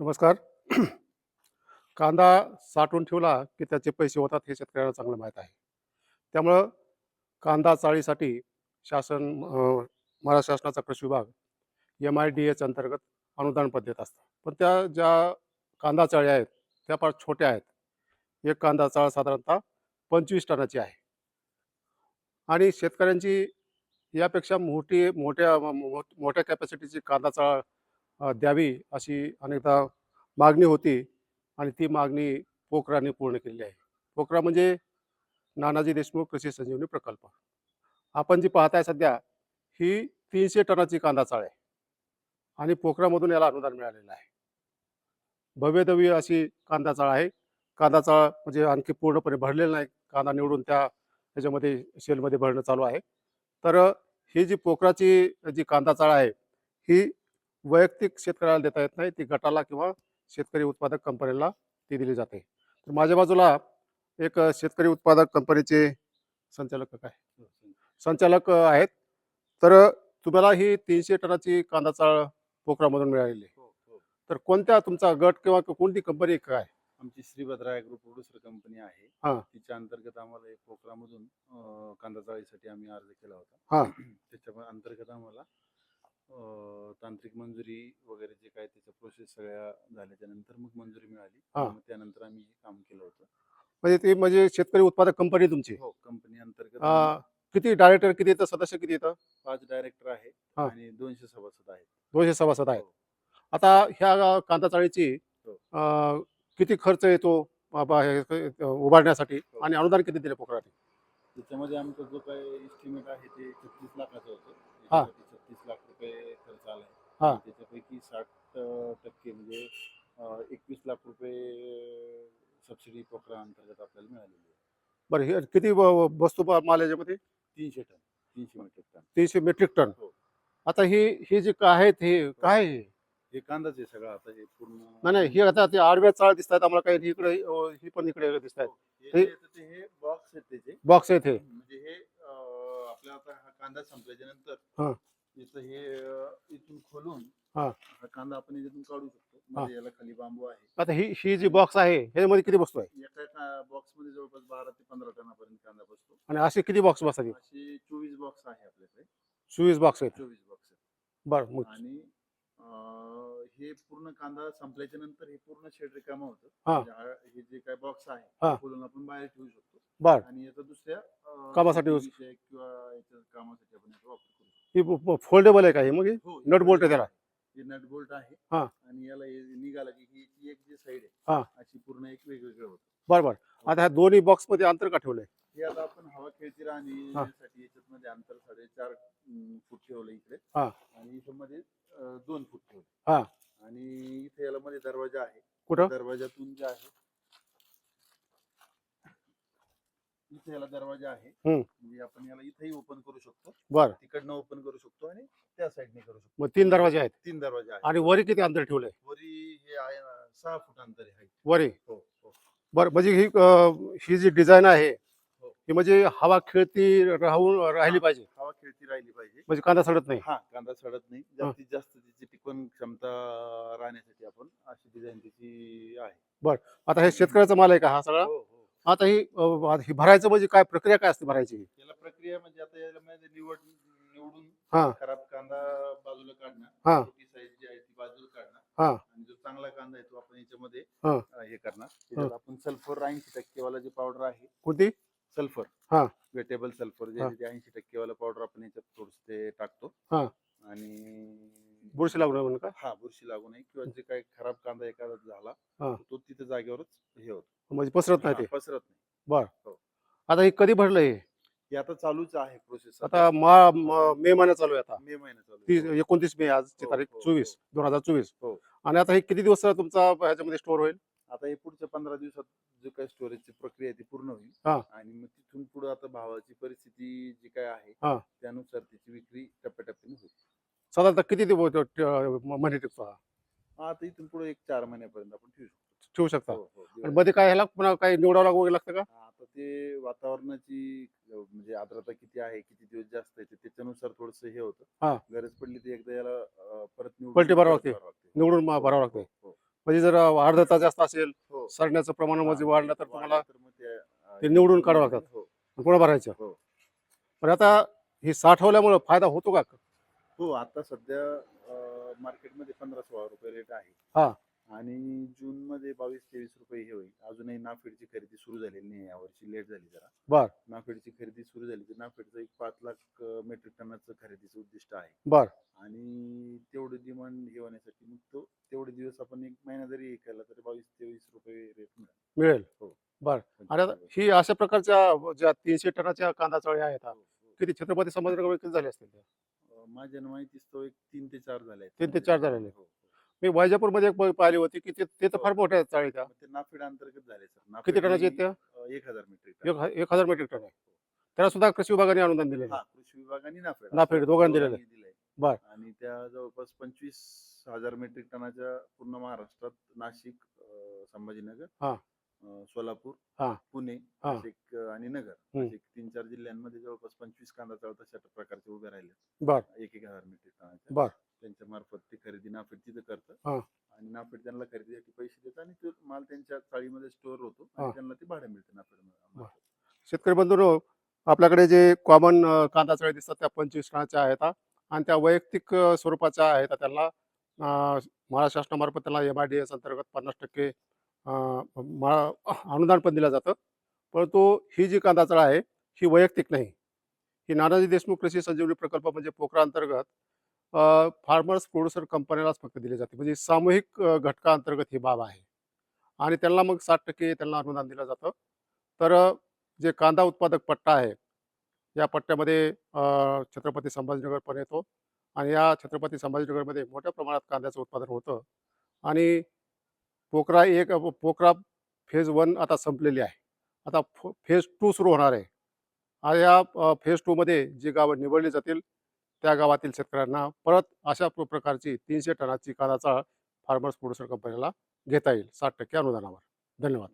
नमस्कार. कांदा साठवून ठेवला की त्याचे पैसे होतात हे शेतकऱ्याला चांगलं माहीत आहे. त्यामुळं कांदा चाळीसाठी शासन महाराष्ट्र शासनाचा कृषी विभाग एम आय डी एच अंतर्गत अनुदान पद्धत असतं. पण त्या ज्या कांदा चाळी आहेत त्या फार छोट्या आहेत. एक कांदा चाळ साधारणतः पंचवीस टनाची आहे. आणि शेतकऱ्यांची यापेक्षा मोठी मोठ्या मो- मोठ्या कॅपॅसिटीची कांदा चाळ द्यावी अशी अनेकदा मागणी होती आणि ती मागणी पोखराने पूर्ण केलेली आहे. पोखरा म्हणजे नानाजी देशमुख कृषी संजीवनी प्रकल्प. आपण जी पाहताय सध्या ही तीनशे टनाची कांदा चाळ आहे आणि पोखरामधून याला अनुदान मिळालेलं आहे. भव्यदव्य अशी कांदा चाळ आहे. कांदा चाळ म्हणजे आणखी पूर्णपणे भरलेला नाही. कांदा निवडून त्या त्याच्यामध्ये शेलमध्ये भरणं चालू आहे. तर ही जी पोखराची जी कांदा चाळ आहे ही वैयक्तिक शेतकऱ्याला देता येत नाही. ती गटाला किंवा शेतकरी उत्पादक कंपनीला ती दिली जाते. तर माझ्या बाजूला एक शेतकरी उत्पादक कंपनीचे संचालक काय? संचालक आहेत. तर तुम्हाला ही तीनशे टनाची कांदा चाळ पोखरामधून मिळालेली आहे. हो हो. तर कोणत्या तुमचा गट किंवा कोणती कंपनी काय? आमची श्रीभद्रा ॲग्रो प्रोड्युसर कंपनी आहे. हा. तिच्या अंतर्गत आम्हाला एक पोखरामधून कांदा चाळीसाठी आम्ही अर्ज केला हा. होता त्याच्या अंतर्गत आम्हाला तांत्रिक मंजुरी वगैरे जे काय त्याच्या प्रोसेस सगळ्या झाल्याच्यानंतर मग मंजुरी मिळाली हा. मग त्यानंतर आम्ही हे काम केलं होतं म्हणजे ती म्हणजे शेतकरी उत्पादक कंपनी तुमची हो कंपनी अंतर्गत अं, आम्ही किती डायरेक्टर किती येतं सदस्य किती येतं पाच डायरेक्टर आहे हा. आणि दोनशे सभासद आहेत दोनशे सभासद आहेत हो. आता ह्या कांदा चाळीची हो. अं, किती खर्च येतो बाबा हे हे उभारण्यासाठी हो. आणि अनुदान किती दिले पोखराने त्याच्यामध्ये आमचा जो काय एस्टिमेट आहे ते छत्तीस लाखाचं होतं हा. छत्तीस लाख रुपये खर्च आलाय हा. आणि त्याच्यापैकी साठ टक्के म्हणजे एकवीस लाख रुपये सबसिडी पोखरा अंतर्गत आपल्याला मिळालेली आहे बरं हे किती व- व- वस्तू माल याच्यामध्ये तीनशे टन तीनशे मेट्रिक टन तीनशे मेट्रिक टन हो. आता ही ही जी काय आहेत हे काय आहे? हे कांदाच आहे सगळं आता हे पूर्ण नाही नाही ही आता ते आडव्या चाळ दिसत आहेत आम्हाला काही इकडे अं, ही पण इकडे दिसत आहेत हो. हे हे- हे बॉक्स आहेत त्याचे बॉक्स आहेत हे म्हणजे हे अं, आपल्या आता हा कांदा संपल्याच्या. नंतर याचं हे इथून खोलून हा. कांदा आपण याच्यातून काढू शकतो. म्हणजे याला खाली बांबू आहे. आता ही ही जी बॉक्स आहे ह्याच्यामध्ये किती वस्तू आहे एका बॉक्समध्ये जवळपास बारा ते पंधरा टनापर्यंत कांदा बसतो. आणि असे किती बॉक्स बसतात? असे चोवीस बॉक्स आहे आपल्याकडे. चोवीस बॉक्स आहेत. चोवीस बॉक्स बरं मग. आणि हे पूर्ण कांदा संपल्याच्या नंतर हे पूर्ण शेड रिकामा होतं. हा. म्हणजे हा- हे जे काय बॉक्स आहे हा. ते खोलून आपण बाहेर ठेवू शकतो. बर आणि याचा दुसऱ्या अं, कामासाठी use- किंवा याच्या कामासाठी आपण याचा वापर करू शकतो ही फोल्डेबल आहे का हे मग हे? हो नट बोल्ट आहे त्याला? हे नट बोल्ट आहे हा. आणि याला हे निघाला की ही एक जी साईड हा. आहे अशी पूर्ण एक वेगवेगळं होतं बरं बरं आता ह्या दोन्ही बॉक्समध्ये अंतर का ठेवलंय हे आता आपण हवा खेळती राहण्यासाठी याच्यात मध्ये अंतर साडेचार अं, फूट ठेवलं इकडे हा. आणि इथं मध्ये अं, दोन फूट ठेवलं हा. आणि इथे याला मध्ये दरवाजा आहे कुठं दरवाजातून जे आहे इथे याला दरवाजा आहे. हम्म. म्हणजे आपण याला इथेही ओपन करू शकतो. बरं. तिकडनं ओपन करू शकतो आणि त्या साईडने करू शकतो. मग तीन दरवाजे आहेत. तीन दरवाजे आहेत. आणि वरी किती अंतर ठेवलंय? वरी हे आहे ना, सहा फूट अंतर आहे height. वरी? हो हो. बरं म्हणजे ही अं, ही जी डिझाईन आहे हो. ही म्हणजे हवा खेळती राहून राहिली पाहिजे. हवा खेळती राहिली पाहिजे. म्हणजे कांदा सडत नाही. हा कांदा सडत नाही. जास्तीत जास्त तिची टिकवण क्षमता राहण्यासाठी आपण अशी डिझाईन तिची आहे. आता हे शेतकऱ्याचा माल आहे का हा सगळा? हो. आता ही ही भरायचं म्हणजे काय प्रक्रिया काय असते भरायची याला प्रक्रिया म्हणजे आता यामध्ये निवड निवडून हा. खराब कांदा बाजूला हा. छोटी साईज जी आहे ती बाजूला काढणं हा. आणि जो चांगला कांदा आहे तो आपण याच्यामध्ये हा. अं, हे करणार त्याच्यात आपण सल्फर ऐंशी टक्केवाला जे पावडर आहे कोणती सल्फर हा. वेटेबल सल्फर जे हा. ऐंशी टक्केवाला पावडर आपण याच्यात थोडस ते टाकतो हा. आणि बुरशी लागू नये म्हणून का? हा बुरशी लागू नये किंवा जे काही खराब कांदा एखादा झाला हा. तो तिथे जागेवरच हे होत. म्हणजे पसरत नाही ते? पसरत नाही. आता ही कधी भरलं हे? हे आता चालूच आहे प्रोसेस आता मा म- मे महिना चालू आहे आता. मे महिना चालू आहे. एकोणतीस मे आजची हो, तारीख हो, चोवीस दोन हजार चोवीस. हो. आणि आता हे किती दिवस तुमचा ह्याच्यामध्ये स्टोअर होईल? आता हे पुढच्या पंधरा दिवसात जो काही स्टोरेजची प्रक्रिया आहे ती पूर्ण होईल. हा. आणि मग तिथून पुढे आता भावाची परिस्थिती जी काय आहे हा. त्यानुसार त्याची विक्री साधारणतः किती दिवस महिने टिकतो हा? आता इथून पुढे एक चार महिन्यापर्यंत आपण ठेवू शकतो ठेवू शकता हो, हो, आणि दिवाळी. मध्ये काय ह्याला पुन्हा काही निवडावं लागू वगैरे लागतं का हा, आता ते वातावरणाची म्हणजे आर्द्रता किती आहे किती दिवस जास्त आहे ते त्याच्यानुसार थोडस हे होतं हा. गरज पडली तर एकदा याला अं, परत निवडून पलटी भरावं लागते. निवडून मा- भरावं लागतं हो, हो. म्हणजे जर आर्द्रता जास्त असेल हो सडण्याचं प्रमाण म्हणजे हा, वाढलं तर वाढलं तुम्हाला तर मग ते, अं, ते निवडून काढावं लागतात. हो पुन्हा भरायचं हो. पण आता ही साठवल्यामुळं फायदा होतो का हो आता सध्या अं, मार्केटमध्ये पंधरा सोळा रुपये रेट आहे हा. आणि जून मध्ये बावीस तेवीस रुपये हे होईल अजूनही नाफेडची खरेदी सुरू झालेली नाही यावर्षी लेट झाली जरा बर. नाफेडची खरेदी सुरू झाली तर नाफेडचं एक पाच लाख मेट्रिक टनाचं खरेदीचं उद्दिष्ट आहे बर. आणि तेवढे डिमांड हे होण्यासाठी मग तो तेवढे दिवस आपण एक महिना जरी हे केला तरी बावीस तेवीस रुपये रेट मिळेल मिळेल हो. बर आणि आता ही अशा प्रकारच्या ज्या तीनशे टनाच्या कांदा चळ्या आहेत हो, हो. किती छत्रपती संभाजीनगर किती झाले असतील त्या? माझ्या माहितीच तो एक तीन ते चार झाले. तीन ते चार झालेले. हो, हो. मी वैजापूरमध्ये एक ब- पाहिली होती की ते ते तर हो. फार मोठ्या चाळी त्या मग ते नाफेड अंतर्गत झाले सर किती टनाचे आहेत त्या त्या एक हजार मीट्रिक एक ह- एक हजार मेट्रिक टन आहे त्याला सुद्धा कृषी विभागाने अनुदान दिलेलं हा आहे कृषी विभागाने नाफेड नाफेड दोघांनी दिलेलं आहे. दिलंय बर. आणि त्या जवळपास पंचवीस हजार मेट्रिक टनाच्या पूर्ण महाराष्ट्रात नाशिक अं, संभाजीनगर हा. अं, सोलापूर हा. पुणे हा. नाशिक अं, आणि नगर हम्म. असे तीन चार जिल्ह्यांमध्ये जवळपास पंचवीस कांदा चाळत अशा प्रकारचे उभे राहिले बर. एक एक हजार मेट्रिक टनाचे बर. त्यांच्या मार्फत ते खरेदी नाफेड तिथं करतं हा. आणि नाफेड त्यांना खरेदीसाठी पैसे देतात आणि तो माल त्यांच्या चाळीमध्ये स्टोअर होतो हा. आणि त्यांना ते भाडं मिळतं नाफेड शेतकरी बंधूंनो आपल्याकडे जे कॉमन कांदा चळे दिसतात त्या पंचवीस टनाच्या आहेत. आणि त्या वैयक्तिक अ, स्वरूपाच्या आहेत त्यांना अ, महाराष्ट्र शासनामार्फत त्यांना एम आय डी एस अंतर्गत पन्नास टक्के अनुदान पण दिलं जातं. परंतु ही जी कांदा चळा आहे ही वैयक्तिक नाही. ही नानाजी देशमुख कृषी संजीवनी प्रकल्प म्हणजे पोखरा अंतर्गत फार्मर्स प्रोड्युसर कंपन्यालाच फक्त दिली जाते. म्हणजे सामूहिक घटकाअंतर्गत ही बाब आहे. आणि त्यांना मग साठ टक्के त्यांना अनुदान दिलं जातं. तर जे कांदा उत्पादक पट्टा आहे या पट्ट्यामध्ये छत्रपती संभाजीनगर पण येतो. आणि या छत्रपती संभाजीनगरमध्ये मोठ्या प्रमाणात कांद्याचं उत्पादन होतं. आणि पोखरा एक पोखरा फेज वन आता संपलेली आहे. आता फो फेज टू सुरू होणार आहे. आणि या फेज टूमध्ये जी गावं निवडली जातील त्या गावातील शेतकऱ्यांना परत अशा प्रकारची तीनशे टनाची कांदाचा फार्मर्स प्रोड्युसर कंपनीला घेता येईल. साठ टक्के अनुदानावर. धन्यवाद.